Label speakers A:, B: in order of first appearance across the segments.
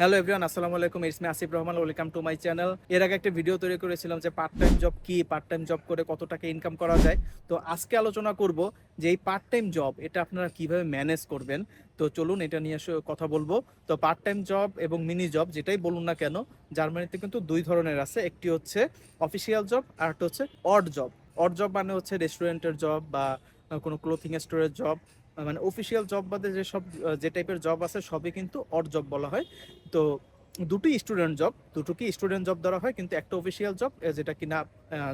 A: Hello everyone আসসালামু আলাইকুম it's me Asif Rahman welcome to my channel এর আগে একটা ভিডিও তৈরি করেছিলাম যে পার্ট টাইম জব কি পার্ট টাইম জব করে কত টাকা ইনকাম করা যায়। তো আজকে আলোচনা করব যে এই পার্ট টাইম জব এটা আপনারা কীভাবে ম্যানেজ করবেন। তো চলুন এটা নিয়ে কথা বলব। তো পার্ট টাইম জব এবং মিনি জব যেটাই বলুন না কেন, জার্মানিতে কিন্তু দুই ধরনের আছে। একটি হচ্ছে অফিসিয়াল জব আর একটা হচ্ছে অড জব অড জব মানে হচ্ছে রেস্টুরেন্টের জব বা কোনো ক্লোথিং স্টোরের জব মানে অফিসিয়াল জব বাদে যে সব যে টাইপের জব আছে, সবই কিন্তু অড জব বলা হয়। তো দুটোই স্টুডেন্ট জব দুটোকে স্টুডেন্ট জব ধরা হয়, কিন্তু একটা অফিসিয়াল জব যেটা কিনা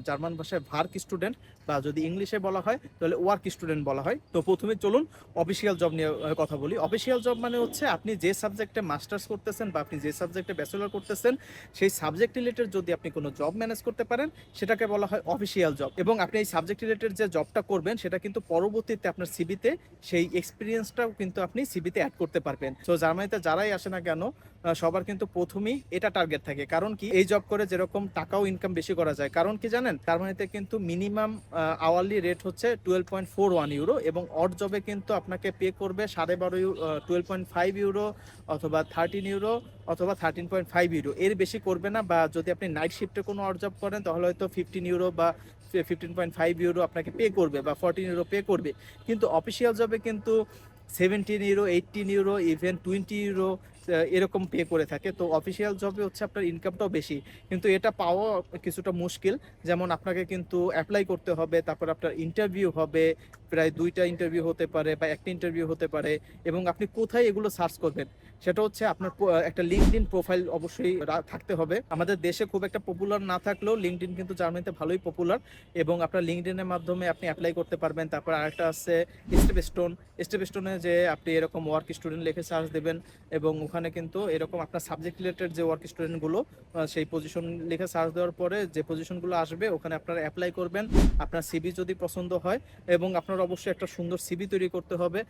A: জার্মান ভাষায় ভার্ক স্টুডেন্ট বা যদি ইংলিশে বলা হয়, তাহলে ওয়ার্ক স্টুডেন্ট বলা হয়। তো প্রথমে চলুন অফিসিয়াল জব নিয়ে কথা বলি। অফিসিয়াল জব মানে হচ্ছে আপনি যে সাবজেক্টে মাস্টার্স করতেছেন বা আপনি যে সাবজেক্টে ব্যাচেলর করতেছেন, সেই সাবজেক্ট রিলেটেড যদি আপনি কোনো জব ম্যানেজ করতে পারেন, সেটাকে বলা হয় অফিসিয়াল জব এবং আপনি এই সাবজেক্ট রিলেটেড যে জবটা করবেন, সেটা কিন্তু পরবর্তীতে আপনার সিবিতে সেই এক্সপিরিয়েন্সটাও কিন্তু আপনি সিবিতে অ্যাড করতে পারবেন। তো জার্মানিতে যারাই আসে না কেন সবার কিন্তু প্রথমেই এটা টার্গেট থাকে। কারণ কি? এই জব করে যেরকম টাকাও ইনকাম বেশি করা যায়। কারণ কি জানেন? জার্মানিতে কিন্তু মিনিমাম আওয়ারলি রেট হচ্ছে twelve point four one euro এবং অড জবে কিন্তু আপনাকে পে করবে সাড়ে বারো টুয়েলভ পয়েন্ট ফাইভ ইউরো অথবা থার্টিন ইউরো অথবা থার্টিন পয়েন্ট ফাইভ ইউরো এর বেশি করবে না বা যদি আপনি নাইট শিফটে কোনো অড জব করেন, তাহলে হয়তো ফিফটিন ইউরো বা ফিফটিন পয়েন্ট ফাইভ ইউরো আপনাকে পে করবে বা ফর্টিন ইউরো পে করবে। কিন্তু অফিসিয়াল জবে কিন্তু seventeen euro eighteen euro even twenty euro এরকম পে করে থাকে। তো অফিসিয়াল জবে হচ্ছে আপনার ইনকামটাও বেশি। কিন্তু এটা পাওয়া কিছুটা মুশকিল। যেমন আপনাকে কিন্তু অ্যাপ্লাই করতে হবে, তারপর আপনার ইন্টারভিউ হবে, প্রায় দুইটা ইন্টারভিউ হতে পারে বা একটা ইন্টারভিউ হতে পারে এবং আপনি কোথায় এগুলো সার্চ করবেন? সেটা হচ্ছে আপনার একটা লিঙ্কডিন প্রোফাইল অবশ্যই থাকতে হবে। আমাদের দেশে খুব একটা পপুলার না থাকলেও লিঙ্কডিন কিন্তু জার্মানিতে ভালোই পপুলার এবং আপনার লিঙ্কডিনের মাধ্যমে আপনি অ্যাপ্লাই করতে পারবেন। তারপর আরেকটা আছে স্টেপ স্টোন স্টেপ স্টোনে যে আপনি এরকম ওয়ার্ক স্টুডেন্ট লিখে সার্চ দেবেন এবং ওখানে কিন্তু এরকম আপনার সাবজেক্ট রিলেটেড যে ওয়ার্ক স্টুডেন্টগুলো সেই পজিশন লিখে সার্চ দেওয়ার পরে যে পজিশনগুলো আসবে, ওখানে আপনারা অ্যাপ্লাই করবেন। আপনার সিবি যদি পছন্দ হয় এবং আপনার অবশ্যই একটা সুন্দর সিবি তৈরি করতে হবে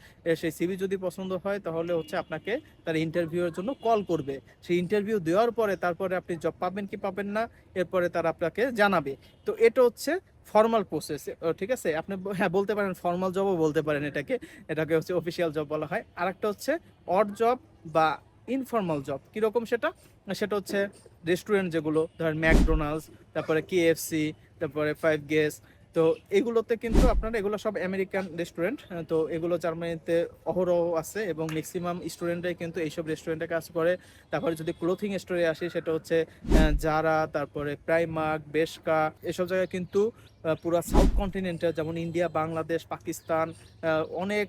A: সেই সিবি যদি পছন্দ হয় তাহলে হচ্ছে আপনাকে তার ইন্টারভিউয়ের জন্য কল করবে। সেই ইন্টারভিউ দেওয়ার পরে তারপরে আপনি জব পাবেন কি পাবেন না, এরপরে তারা আপনাকে জানাবে। তো এটা হচ্ছে ফর্মাল প্রসেস ঠিক আছে? আপনি হ্যাঁ বলতে পারেন ফর্মাল জবও বলতে পারেন এটাকে। এটাকে হচ্ছে অফিসিয়াল জব বলা হয়। আরেকটা হচ্ছে অড জব বা ইনফর্মাল জব কীরকম সেটা? সেটা হচ্ছে রেস্টুরেন্ট যেগুলো, ধরেন ম্যাকডোনাল্ডস, তারপরে কেএফসি তারপরে ফাইভ গেস তো এগুলোতে কিন্তু আপনার এগুলো সব আমেরিকান রেস্টুরেন্ট তো এগুলো জার্মানিতে অহরহ আছে এবং ম্যাক্সিমাম স্টুডেন্টরাই কিন্তু এইসব রেস্টুরেন্টে কাজ করে। তারপরে যদি ক্লোথিং স্টোরে আসি, সেটা হচ্ছে জারা তারপরে প্রাইমার্ক বেশকা এসব জায়গায় কিন্তু পুরো সাউথ কন্টিনেন্টে যেমন ইন্ডিয়া, বাংলাদেশ, পাকিস্তান অনেক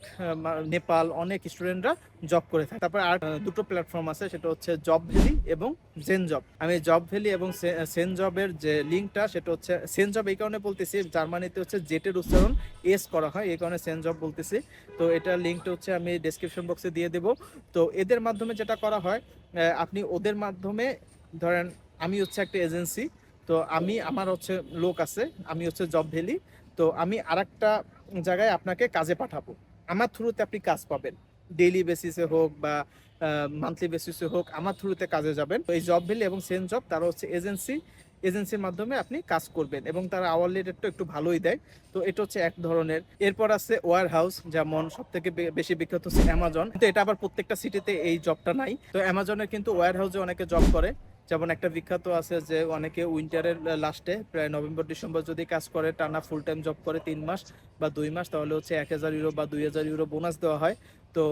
A: নেপাল, অনেক স্টুডেন্টরা জব করে থাকে। তারপরে আর দুটো প্ল্যাটফর্ম আছে, সেটা হচ্ছে জব ভ্যালি এবং জেন জব। আমি জব ভ্যালি এবং সেন জবের যে লিঙ্কটা, সেটা হচ্ছে সেন জব এই কারণে বলতেছি, জার্মানিতে হচ্ছে জেটের উচ্চারণ এস করা হয়, এই কারণে সেন জব বলতেছি। তো এটার লিঙ্কটা হচ্ছে আমি ডেসক্রিপশন বক্সে দিয়ে দেবো। তো এদের মাধ্যমে যেটা করা হয় আপনি ওদের মাধ্যমে, ধরেন আমি হচ্ছে একটা এজেন্সি তো আমি, আমার হচ্ছে লোক আছে, আমি হচ্ছে জব ভ্যালি তো আমি আরেকটা জায়গায় আপনাকে কাজে পাঠাবো। আমার থ্রুতে আপনি কাজ পাবেন। ডেইলি বেসিসে হোক বা মান্থলি বেসিসে হোক, আমার থ্রুতে কাজে যাবেন। এই জব ভ্যালি এবং সেন জব তারা হচ্ছে এজেন্সি এজেন্সির মাধ্যমে আপনি কাজ করবেন এবং তারা আওয়ারলি রেটটা একটু ভালোই দেয়। তো এটা হচ্ছে এক ধরনের। এরপর আছে ওয়ার হাউস যেমন সব থেকে বেশি বিখ্যাত হচ্ছে অ্যামাজন তো এটা আবার প্রত্যেকটা সিটিতে এই জবটা নাই। তো অ্যামাজনের কিন্তু ওয়ার হাউসে অনেকে জব করে। যেমন একটা বিখ্যাত আছে যে অনেকে উইন্টারের লাস্টে প্রায় নভেম্বর, ডিসেম্বর যদি কাজ করে, টানা ফুল টাইম জব করে তিন মাস বা দুই মাস, তাহলে হচ্ছে এক হাজার ইউরো বা দুই হাজার ইউরো বোনাস দেওয়া হয়। তো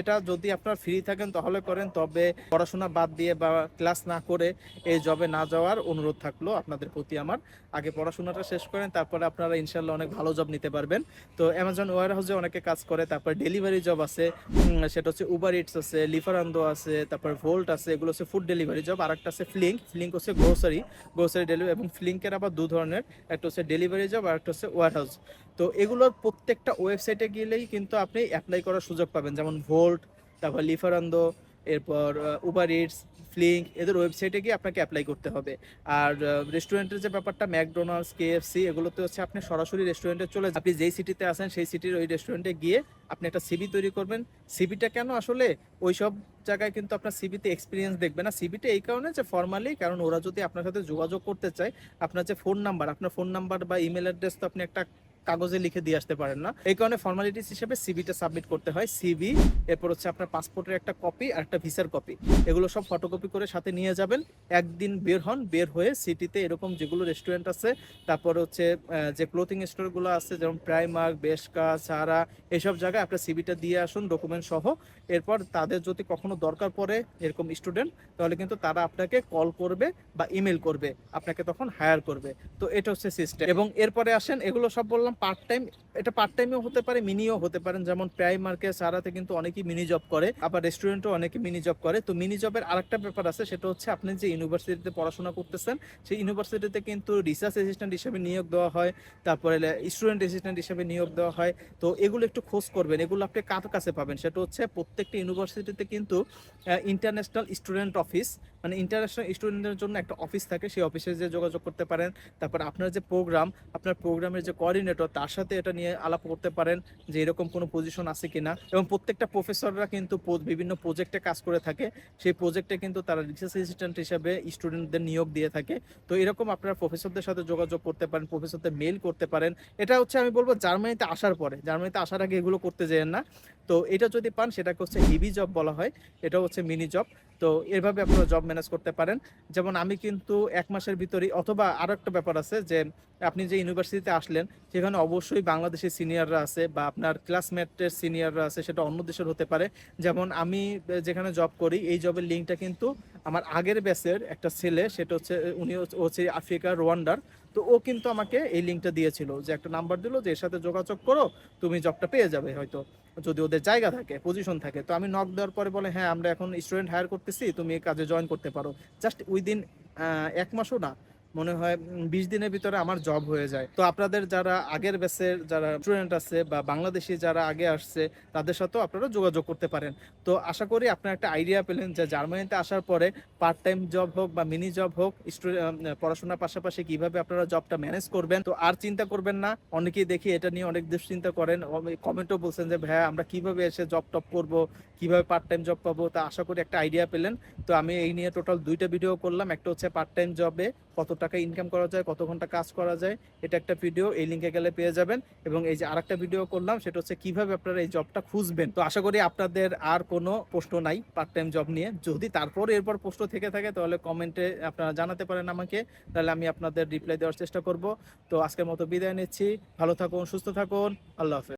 A: এটা যদি আপনার ফ্রি থাকেন তাহলে করেন, তবে পড়াশোনা বাদ দিয়ে বা ক্লাস না করে এই জবে না যাওয়ার অনুরোধ থাকল আপনাদের প্রতি আমার। আগে পড়াশোনাটা শেষ করেন, তারপরে আপনারা ইনশাল্লাহ অনেক ভালো জব নিতে পারবেন। তো অ্যামাজন ওয়ার হাউসে অনেকে কাজ করে, তারপর ডেলিভারি জব আছে সেটা হচ্ছে উবার ইটস আছে লিফারান্দো আছে, তারপর ভোল্ট আছে, এগুলো হচ্ছে ফুড ডেলিভারি জব আর একটা আছে ফ্লিঙ্ক ফ্লিঙ্ক হচ্ছে গ্রোসারি গ্রোসারি ডেলিভারি এবং ফ্লিঙ্কের আবার দু ধরনের, একটা হচ্ছে ডেলিভারি জব আর একটা হচ্ছে ওয়ার হাউস তো এগুলোর প্রত্যেকটা ওয়েবসাইটে গেলেই কিন্তু আপনি অ্যাপ্লাই করার সুযোগ পাবেন। যেমন ভোল্ট তারপর লিফারান্দো এরপর উবার ইটস ফ্লিঙ্ক এদের ওয়েবসাইটে গিয়ে আপনাকে অ্যাপ্লাই করতে হবে। আর রেস্টুরেন্টের যে ব্যাপারটা ম্যাকডোনাল্ডস কেএফসি এগুলোতে হচ্ছে আপনি সরাসরি রেস্টুরেন্টে চলে। আপনি যেই সিটিতে আসেন সেই সিটির ওই রেস্টুরেন্টে গিয়ে আপনি একটা সিবি তৈরি করবেন। সিবিটা কেন আসলে ওই সব জায়গায় কিন্তু আপনার সিবিতে এক্সপিরিয়েন্স দেখবে না। সিবিটা এই কারণে যে ফর্মালি কারণ ওরা যদি আপনার সাথে যোগাযোগ করতে চায়, আপনার যে ফোন নাম্বার আপনার ফোন নাম্বার বা ইমেল অ্যাড্রেস তো আপনি একটা কাগজে লিখে দিয়ে আসতে পারেন না। এই কারণে ফর্মালিটিস হিসেবে সিভিটা সাবমিট করতে হয়। সিভি এরপর হচ্ছে আপনার পাসপোর্টের একটা কপি আর একটা ভিসার কপি এগুলো সব ফটোকপি করে সাথে নিয়ে যাবেন। একদিন বের হন, বের হয়ে সিটিতে এরকম যেগুলো রেস্টুরেন্ট আছে, তারপর হচ্ছে যে ক্লোথিং স্টোরগুলো আছে, যেমন প্রাইমার্ক বেশকা সারা এসব জায়গায় আপনার সিভিটা দিয়ে আসুন ডকুমেন্ট সহ। এরপর তাদের যদি কখনো দরকার পড়ে এরকম স্টুডেন্ট তাহলে কিন্তু তারা আপনাকে কল করবে বা ইমেল করবে, আপনাকে তখন হায়ার করবে। তো এটা হচ্ছে সিস্টেম এবং এরপরে আসেন, এগুলো সব বললাম পার্ট টাইম এটা পার্ট টাইমেও হতে পারে মিনিও হতে পারেন যেমন প্রাইমার্কে সারাতে কিন্তু অনেকেই মিনি জব করে, আবার রেস্টুরেন্টও অনেকে মিনি জব করে। তো মিনি জবের আরেকটা ব্যাপার আছে, সেটা হচ্ছে আপনি যে ইউনিভার্সিটিতে পড়াশোনা করতেছেন, সেই ইউনিভার্সিটিতে কিন্তু রিসার্চ অ্যাসিস্ট্যান্ট হিসেবে নিয়োগ দেওয়া হয়, তারপরে স্টুডেন্ট অ্যাসিস্ট্যান্ট হিসেবে নিয়োগ দেওয়া হয়। তো এগুলো একটু খোঁজ করবেন, এগুলো আপনি কার কাছে পাবেন? সেটা হচ্ছে প্রত্যেকটা ইউনিভার্সিটিতে কিন্তু ইন্টারন্যাশনাল স্টুডেন্ট অফিস মানে ইন্টারন্যাশনাল স্টুডেন্টদের জন্য একটা অফিস থাকে, সেই অফিসে যে যোগাযোগ করতে পারেন। তারপর আপনার যে প্রোগ্রাম আপনার প্রোগ্রামের যে কোঅর্ডিনেটর তার সাথে এটা নিয়ে আলাপ করতে পারেন যে এরকম কোনো পজিশন আছে কিনা। এবং প্রত্যেকটা প্রফেসররা কিন্তু বিভিন্ন প্রজেক্টে কাজ করে থাকে। সেই প্রজেক্টে কিন্তু তারা রিসার্চ অ্যাসিস্ট্যান্ট হিসেবে স্টুডেন্টদের নিয়োগ দিয়ে থাকে। তো এরকম আপনারা প্রফেসরদের সাথে যোগাযোগ করতে পারেন প্রফেসরদের মেল করতে পারেন। এটা হচ্ছে আমি বলব জার্মানিতে আসার পরে। জার্মানিতে আসার আগে এগুলো করতে যেন না। তো এটা যদি পান, সেটাকে হচ্ছে হেভি জব বলা হয়। এটা হচ্ছে মিনি জব তো এভাবে আপনারা জব ম্যানেজ করতে পারেন। যেমন আমি কিন্তু এক মাসের ভিতরেই, অথবা আরও একটা ব্যাপার আছে যে, আপনি যে ইউনিভার্সিটিতে আসলেন, সেখানে অবশ্যই বাংলাদেশের সিনিয়ররা আছে বা আপনার ক্লাসমেটের সিনিয়ররা আছে, সেটা অন্য দেশের হতে পারে। যেমন আমি যেখানে জব করি, এই জবের লিঙ্কটা কিন্তু আমার আগের ব্যাচের একটা ছেলে, সেটা হচ্ছে, উনি হচ্ছে আফ্রিকার রোয়ান্ডার। তো ও কিন্তু আমাকে এই লিঙ্কটা দিয়েছিল যে একটা নাম্বার দিল যে, এর সাথে যোগাযোগ করো, তুমি জবটা পেয়ে যাবে হয়তো, যদি ওদের জায়গা থাকে পজিশন থাকে। তো আমি নক দেওয়ার পরে বলে হ্যাঁ আমরা এখন স্টুডেন্ট হায়ার করতেছি, তুমি এই কাজে জয়েন করতে পারো। জাস্ট উইদিন এক মাসও না মনে হয় বিশ দিনের ভিতরে আমার জব হয়ে যায়। তো আপনাদের যারা আগের ব্যাচের যারা স্টুডেন্ট আছে বা বাংলাদেশি যারা আগে আসছে, তাদের সাথেও আপনারা যোগাযোগ করতে পারেন। তো আশা করি আপনারা একটা আইডিয়া পেলেন যে জার্মানিতে আসার পরে পার্ট টাইম জব হোক বা মিনি জব হোক পড়াশোনার পাশাপাশি কীভাবে আপনারা জবটা ম্যানেজ করবেন, তো আর চিন্তা করবেন না। অনেকেই দেখি এটা নিয়ে অনেক দুশ্চিন্তা করেন। কমেন্টও বলছেন যে, ভাইয়া, আমরা কীভাবে এসে জব টপ করব, কীভাবে পার্ট টাইম জব পাবো? তা আশা করি একটা আইডিয়া পেলেন। তো আমি এই নিয়ে টোটাল দুইটা ভিডিও করলাম। একটা হচ্ছে পার্ট টাইম জবে কত টাকা ইনকাম করা যায়, কত ঘণ্টা কাজ করা যায়, এটা একটা ভিডিও এই লিঙ্কে গেলে পেয়ে যাবেন। এবং এই যে আরেকটা ভিডিও করলাম, সেটা হচ্ছে কীভাবে আপনারা এই জবটা খুঁজবেন। তো আশা করি আপনাদের আর কোনো প্রশ্ন নাই পার্ট টাইম জব নিয়ে। যদি তারপর এরপর প্রশ্ন থেকে থাকে, তাহলে কমেন্টে আপনারা জানাতে পারেন আমাকে, তাহলে আমি আপনাদের রিপ্লাই দেওয়ার চেষ্টা করব। তো আজকের মতো বিদায় নিচ্ছি। ভালো থাকুন, সুস্থ থাকুন। আল্লাহ হাফেজ।